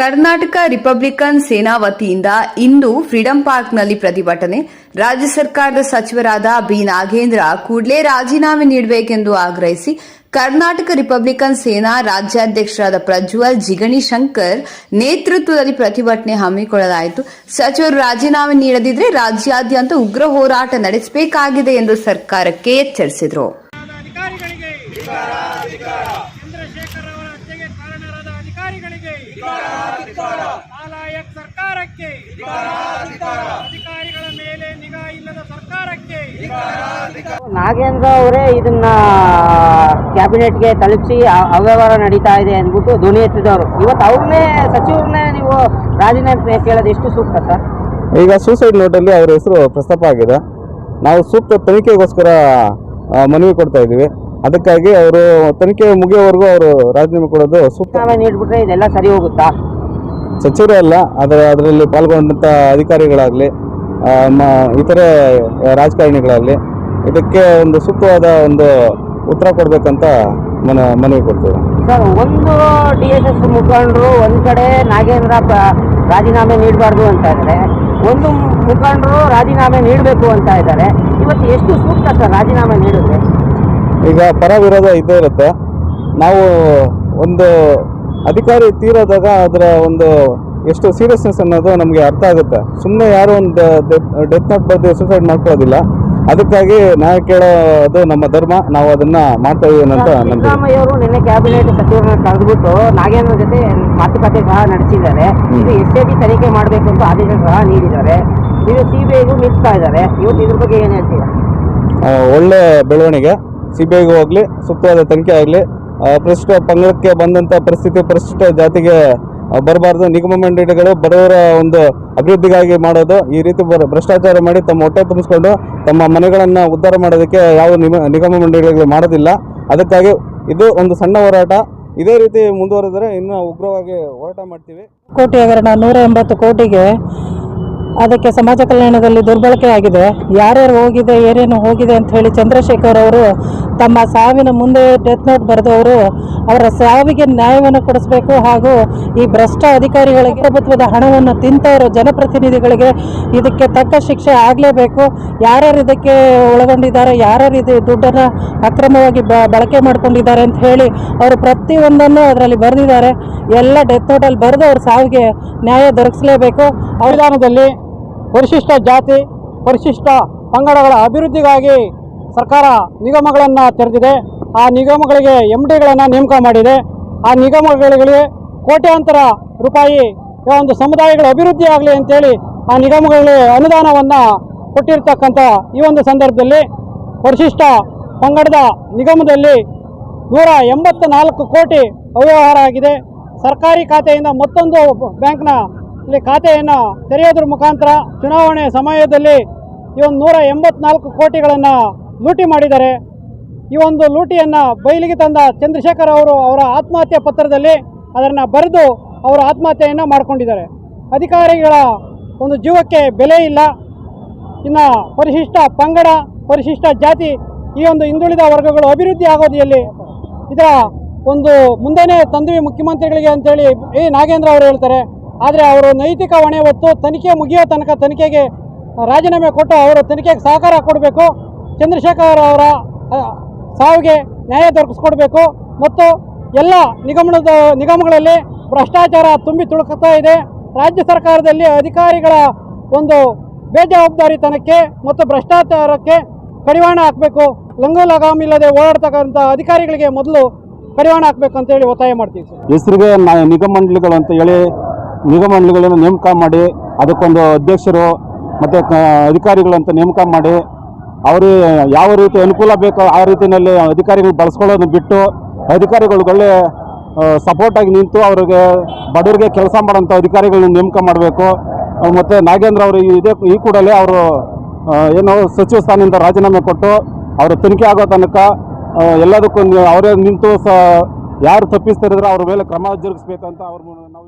Karnataka Republican ಸೇನಾ ವತಿಯಿಂದ ಇಂದು freedom ಪಾರ್ಕ್ನಲ್ಲಿ ಪ್ರತಿಭಟನೆ. ರಾಜ್ಯ ಸರ್ಕಾರದ ಸಚಿವರಾದ ಬಿ. ನಾಗೇಂದ್ರ ಕೂಡಲೇ ರಾಜೀನಾಮೆ ನೀಡಬೇಕೆಂದು ಆಗ್ರಹಿಸಿ ಕರ್ನಾಟಕ ರಿಪಬ್ಲಿಕನ್ ಸೇನಾ ರಾಜ್ಯಾಧ್ಯಕ್ಷರಾದ ಪ್ರಜ್ವಲ್ ಜಿಗಣಿ ಶಂಕರ್ ನೇತೃತ್ವದಲ್ಲಿ ಪ್ರತಿಭಟನೆ ಹಮ್ಮಿಕೊಳ್ಳಲಾಯಿತು. ಸಚಿವರು ರಾಜೀನಾಮೆ ನೀಡದಿದ್ರೆ ರಾಜ್ಯಾದ್ಯಂತ ಉಗ್ರ ಹೋರಾಟ ನಡೆಸಬೇಕಾಗಿದೆ ಎಂದು ಸರ್ಕಾರಕ್ಕೆ ಎಚ್ಚರಿಸಿದರು ಅಧಿಕಾರಿಗಳಿಗೆ ಚಂದ್ರಶೇಖರ್ ಅವರ ಹತ್ಯೆಗೆ ಕಾರಣರಾದ ಅಧಿಕಾರಿಗಳಿಗೆ ನಾಲಾಯಕ್ ಸರ್ಕಾರಕ್ಕೆ ಅಧಿಕಾರಿಗಳ ಮೇಲೆ ನಿಗಾ ಇಲ್ಲದ ಸರ್ಕಾರಕ್ಕೆ ನಾಗೇಂದ್ರ ಅವರೇ ಇದನ್ನ ಕ್ಯಾಬಿನೆಟ್ಗೆ ತಲುಪಿಸಿ ಅವ್ಯವಹಾರ ನಡೀತಾ ಇದೆ ಅಂದ್ಬಿಟ್ಟು ಧ್ವನಿ ಎತ್ತಿದವರು. ಇವತ್ತು ಅವ್ರನ್ನೇ ಸಚಿವರನ್ನೇ ನೀವು ರಾಜೀನಾಮೆ ಕೇಳೋದು ಎಷ್ಟು ಸೂಕ್ತ ಸರ್? ಈಗ ಸೂಸೈಡ್ ನೋಟಲ್ಲಿ ಅವರ ಹೆಸರು ಪ್ರಸ್ತಾಪ ಆಗಿದೆ. ನಾವು ಸೂಕ್ತ ತನಿಖೆಗೋಸ್ಕರ ಮನವಿ ಕೊಡ್ತಾ ಇದ್ದೀವಿ. ಅದಕ್ಕಾಗಿ ಅವರು ತನಿಖೆ ಮುಗಿಯೋವರೆಗೂ ಅವರು ರಾಜೀನಾಮೆ ಕೊಡೋದು ಸೂಕ್ತ. ನೀಡ್ಬಿಟ್ರೆ ಇದೆಲ್ಲ ಸರಿ ಹೋಗುತ್ತಾ? ಸಚಿವರೇ ಅಲ್ಲ ಅದರ ಅದರಲ್ಲಿ ಪಾಲ್ಗೊಂಡಂಥ ಅಧಿಕಾರಿಗಳಾಗಲಿ ಇತರೆ ರಾಜಕಾರಣಿಗಳಾಗಲಿ ಇದಕ್ಕೆ ಒಂದು ಸೂಕ್ತವಾದ ಒಂದು ಉತ್ತರ ಕೊಡಬೇಕಂತ ಮನ ಮನವಿ ಕೊಡ್ತೀವಿ. ಸರ್ ಒಂದು ಡಿ ಎಸ್ ಎಸ್ ಮುಖಂಡರು ಒಂದು ಕಡೆ ನಾಗೇಂದ್ರ ರಾಜೀನಾಮೆ ನೀಡಬಾರ್ದು ಅಂತ ಇದ್ದಾರೆ. ಒಂದು ಮುಖಂಡರು ರಾಜೀನಾಮೆ ನೀಡಬೇಕು ಅಂತ ಇದ್ದಾರೆ. ಇವತ್ತು ಎಷ್ಟು ಸೂಕ್ತ ಸರ್ ರಾಜೀನಾಮೆ ನೀಡಿದ್ರೆ? ಈಗ ಪರ ವಿರೋಧ ಇದ್ದೇ ಇರುತ್ತೆ. ನಾವು ಒಂದು ಅಧಿಕಾರಿ ತೀರೋದಾಗ ಅದರ ಒಂದು ಎಷ್ಟು ಸೀರಿಯಸ್ನೆಸ್ ಅನ್ನೋದು ನಮಗೆ ಅರ್ಥ ಆಗುತ್ತೆ. ಸುಮ್ಮನೆ ಯಾರು ಒಂದು ಡೆತ್ ನೋಟ್ ಬರೆದು ಸೂಸೈಡ್ ಮಾಡ್ಕೊಳ್ಳೋದಿಲ್ಲ. ಅದಕ್ಕಾಗಿ ನ್ಯಾಯ ಕೇಳೋದು ನಮ್ಮ ಧರ್ಮ. ನಾವು ಅದನ್ನ ಮಾಡ್ತಾ ಇದೀವಿ ಅಂತ ಸಿದ್ದರಾಮಯ್ಯವರು ನಿನ್ನೆ ಕ್ಯಾಬಿನೆಟ್ ಸಚಿವರನ್ನ ಕರೆದುಬಿಟ್ಟು ನಾಗೇಂದ್ರ ಜೊತೆ ಮಾತುಕತೆ ಸಹ ನಡೆಸಿದ್ದಾರೆ. ಇದು ಎಸ್ ಎ ಬಿ ತನಿಖೆ ಮಾಡಬೇಕು ಅಂತ ಆದೇಶ ಸಹ ನೀಡಿದ್ದಾರೆ. ಇದು ಸಿ ಬಿ ಐಗೂ ನಿಲ್ಸ್ತಾ ಇದ್ದಾರೆ. ಇವತ್ತು ಇದ್ರ ಬಗ್ಗೆ ಏನು ಹೇಳ್ತೀರಾ? ಒಳ್ಳೆ ಬೆಳವಣಿಗೆ. ಸಿ ಬಿ ಐಗೂ ಹೋಗಲಿ ಸೂಕ್ತವಾದ ತನಿಖೆ ಆಗಲಿ ಪರಿಶಿಷ್ಟ ಪಂಗಡಕ್ಕೆ ಬಂದಂಥ ಪರಿಸ್ಥಿತಿ ಪರಿಶಿಷ್ಟ ಜಾತಿಗೆ ಬರಬಾರ್ದು. ನಿಗಮ ಮಂಡಳಿಗಳು ಬಡವರ ಒಂದು ಅಭಿವೃದ್ಧಿಗಾಗಿ ಮಾಡೋದು, ಈ ರೀತಿ ಭ್ರಷ್ಟಾಚಾರ ಮಾಡಿ ತಮ್ಮ ಹೊಟ್ಟೆ ತುಂಬಿಸ್ಕೊಂಡು ತಮ್ಮ ಮನೆಗಳನ್ನು ಉದ್ಧಾರ ಮಾಡೋದಕ್ಕೆ ಯಾವ ನಿಗಮ ಮಂಡಳಿಗಳು ಮಾಡೋದಿಲ್ಲ. ಅದಕ್ಕಾಗಿ ಇದು ಒಂದು ಸಣ್ಣ ಹೋರಾಟ. ಇದೇ ರೀತಿ ಮುಂದುವರೆದರೆ ಇನ್ನೂ ಉಗ್ರವಾಗಿ ಹೋರಾಟ ಮಾಡ್ತೀವಿ. ಕೋಟಿ ಹಗರಣ, ನೂರ ಎಂಬತ್ತು ಕೋಟಿಗೆ ಅದಕ್ಕೆ ಸಮಾಜ ಕಲ್ಯಾಣದಲ್ಲಿ ದುರ್ಬಳಕೆ ಆಗಿದೆ. ಯಾರ್ಯಾರು ಹೋಗಿದೆ, ಏನೇನು ಹೋಗಿದೆ ಅಂತ ಹೇಳಿ ಚಂದ್ರಶೇಖರ್ ಅವರು ತಮ್ಮ ಸಾವಿನ ಮುಂದೆ ಡೆತ್ ನೋಟ್ ಬರೆದವರು ಅವರ ಸಾವಿಗೆ ನ್ಯಾಯವನ್ನು ಕೊಡಿಸಬೇಕು ಹಾಗೂ ಈ ಭ್ರಷ್ಟ ಅಧಿಕಾರಿಗಳಿಗೆ ಪ್ರಭುತ್ವದ ಹಣವನ್ನು ತಿಂತವರು ಜನಪ್ರತಿನಿಧಿಗಳಿಗೆ ಇದಕ್ಕೆ ತಕ್ಕ ಶಿಕ್ಷೆ ಆಗಲೇಬೇಕು. ಯಾರ್ಯಾರು ಇದಕ್ಕೆ ಒಳಗೊಂಡಿದ್ದಾರೆ, ಯಾರ್ಯಾರು ಇದು ದುಡ್ಡನ್ನು ಅಕ್ರಮವಾಗಿ ಬಳಕೆ ಮಾಡಿಕೊಂಡಿದ್ದಾರೆ ಅಂತ ಹೇಳಿ ಅವರು ಪ್ರತಿಯೊಂದನ್ನು ಅದರಲ್ಲಿ ಬರೆದಿದ್ದಾರೆ. ಎಲ್ಲ ಡೆತ್ ನೋಟಲ್ಲಿ ಬರೆದು ಅವ್ರ ಸಾವಿಗೆ ನ್ಯಾಯ ದೊರಕಿಸಲೇಬೇಕು. ಅವಧಾನದಲ್ಲಿ ಪರಿಶಿಷ್ಟ ಜಾತಿ, ಪರಿಶಿಷ್ಟ ಪಂಗಡಗಳ ಅಭಿವೃದ್ಧಿಗಾಗಿ ಸರ್ಕಾರ ನಿಗಮಗಳನ್ನು ತೆರೆದಿದೆ. ಆ ನಿಗಮಗಳಿಗೆ ಎಂ ಡಿಗಳನ್ನು ನೇಮಕ ಮಾಡಿದೆ. ಆ ನಿಗಮಗಳಿಗೆ ಕೋಟ್ಯಾಂತರ ರೂಪಾಯಿ ಒಂದು ಸಮುದಾಯಗಳ ಅಭಿವೃದ್ಧಿ ಆಗಲಿ ಅಂತೇಳಿ ಆ ನಿಗಮಗಳಿಗೆ ಅನುದಾನವನ್ನು ಕೊಟ್ಟಿರ್ತಕ್ಕಂಥ ಈ ಒಂದು ಸಂದರ್ಭದಲ್ಲಿ ಪರಿಶಿಷ್ಟ ಪಂಗಡದ ನಿಗಮದಲ್ಲಿ ನೂರ ಎಂಬತ್ತ ನಾಲ್ಕು ಕೋಟಿ ಅವ್ಯವಹಾರ ಆಗಿದೆ. ಸರ್ಕಾರಿ ಖಾತೆಯಿಂದ ಮತ್ತೊಂದು ಬ್ಯಾಂಕ್ನ ಇಲ್ಲಿ ಖಾತೆಯನ್ನು ತೆರೆಯೋದ್ರ ಮುಖಾಂತರ ಚುನಾವಣೆ ಸಮಯದಲ್ಲಿ ಈ ಒಂದು ನೂರ ಎಂಬತ್ನಾಲ್ಕು ಕೋಟಿಗಳನ್ನು ಲೂಟಿ ಮಾಡಿದ್ದಾರೆ. ಈ ಒಂದು ಲೂಟಿಯನ್ನು ಬಯಲಿಗೆ ತಂದ ಚಂದ್ರಶೇಖರ್ ಅವರು ಅವರ ಆತ್ಮಹತ್ಯೆ ಪತ್ರದಲ್ಲಿ ಅದನ್ನು ಬರೆದು ಅವರ ಆತ್ಮಹತ್ಯೆಯನ್ನು ಮಾಡಿಕೊಂಡಿದ್ದಾರೆ. ಅಧಿಕಾರಿಗಳ ಒಂದು ಜೀವಕ್ಕೆ ಬೆಲೆ ಇಲ್ಲ. ಇನ್ನು ಪರಿಶಿಷ್ಟ ಪಂಗಡ, ಪರಿಶಿಷ್ಟ ಜಾತಿ, ಈ ಒಂದು ಹಿಂದುಳಿದ ವರ್ಗಗಳು ಅಭಿವೃದ್ಧಿ ಆಗೋದು ಎಲ್ಲಿ ಇದರ ಒಂದು ಮುಂದೆನೇ ತಂದ್ವಿ ಮುಖ್ಯಮಂತ್ರಿಗಳಿಗೆ ಅಂತೇಳಿ ಎ ನಾಗೇಂದ್ರ ಅವರು ಹೇಳ್ತಾರೆ. ಆದರೆ ಅವರು ನೈತಿಕ ಹೊಣೆ ಹೊತ್ತು ತನಿಖೆ ಮುಗಿಯೋ ತನಕ ತನಿಖೆಗೆ ರಾಜೀನಾಮೆ ಕೊಟ್ಟು ಅವರು ತನಿಖೆಗೆ ಸಹಕಾರ ಕೊಡಬೇಕು. ಚಂದ್ರಶೇಖರ್ ಅವರ ಸಾವಿಗೆ ನ್ಯಾಯ ದೊರಕಿಸ್ಕೊಡ್ಬೇಕು. ಮತ್ತು ಎಲ್ಲ ನಿಗಮದ ನಿಗಮಗಳಲ್ಲಿ ಭ್ರಷ್ಟಾಚಾರ ತುಂಬಿ ತುಳುಕುತ್ತಾ ಇದೆ. ರಾಜ್ಯ ಸರ್ಕಾರದಲ್ಲಿ ಅಧಿಕಾರಿಗಳ ಒಂದು ಬೇಜವಾಬ್ದಾರಿತನಕ್ಕೆ ಮತ್ತು ಭ್ರಷ್ಟಾಚಾರಕ್ಕೆ ಕಡಿವಾಣ ಹಾಕಬೇಕು. ಲಂಗು ಲಗಾಮಿಲ್ಲದೆ ಓಡಾಡ್ತಕ್ಕಂಥ ಅಧಿಕಾರಿಗಳಿಗೆ ಮೊದಲು ಕಡಿವಾಣ ಹಾಕಬೇಕು ಅಂತೇಳಿ ಒತ್ತಾಯ ಮಾಡ್ತೀವಿ ಸರ್. ಹೆಸರಿಗೆ ನಿಗಮ ಮಂಡಳಿಗಳು ಅಂತ ಹೇಳಿ ನಿಗಮ ಮಂಡಳಿಗಳನ್ನು ನೇಮಕ ಮಾಡಿ, ಅದಕ್ಕೊಂದು ಅಧ್ಯಕ್ಷರು ಮತ್ತು ಅಧಿಕಾರಿಗಳಂತ ನೇಮಕ ಮಾಡಿ ಅವರು ಯಾವ ರೀತಿ ಅನುಕೂಲ ಬೇಕೋ ಆ ರೀತಿಯಲ್ಲಿ ಅಧಿಕಾರಿಗಳು ಬಳಸ್ಕೊಳ್ಳೋದು ಬಿಟ್ಟು ಅಧಿಕಾರಿಗಳು ಒಳ್ಳೆ ಸಪೋರ್ಟಾಗಿ ನಿಂತು ಅವರಿಗೆ ಬಡವರಿಗೆ ಕೆಲಸ ಮಾಡೋಂಥ ಅಧಿಕಾರಿಗಳನ್ನ ನೇಮಕ ಮಾಡಬೇಕು. ಮತ್ತು ನಾಗೇಂದ್ರ ಅವರು ಇದೇ, ಈ ಕೂಡಲೇ ಅವರು ಏನು ಸಚಿವ ಸ್ಥಾನದಿಂದ ರಾಜೀನಾಮೆ ಕೊಟ್ಟು ಅವರು ತನಿಖೆ ಆಗೋ ತನಕ ಎಲ್ಲದಕ್ಕೂ ಅವರೇ ನಿಂತು ಸ, ಯಾರು ತಪ್ಪಿಸ್ತಿರಿದ್ರೆ ಅವ್ರ ಮೇಲೆ ಕ್ರಮ ಜರುಗಿಸ್ಬೇಕಂತ ಅವ್ರ ನಾವು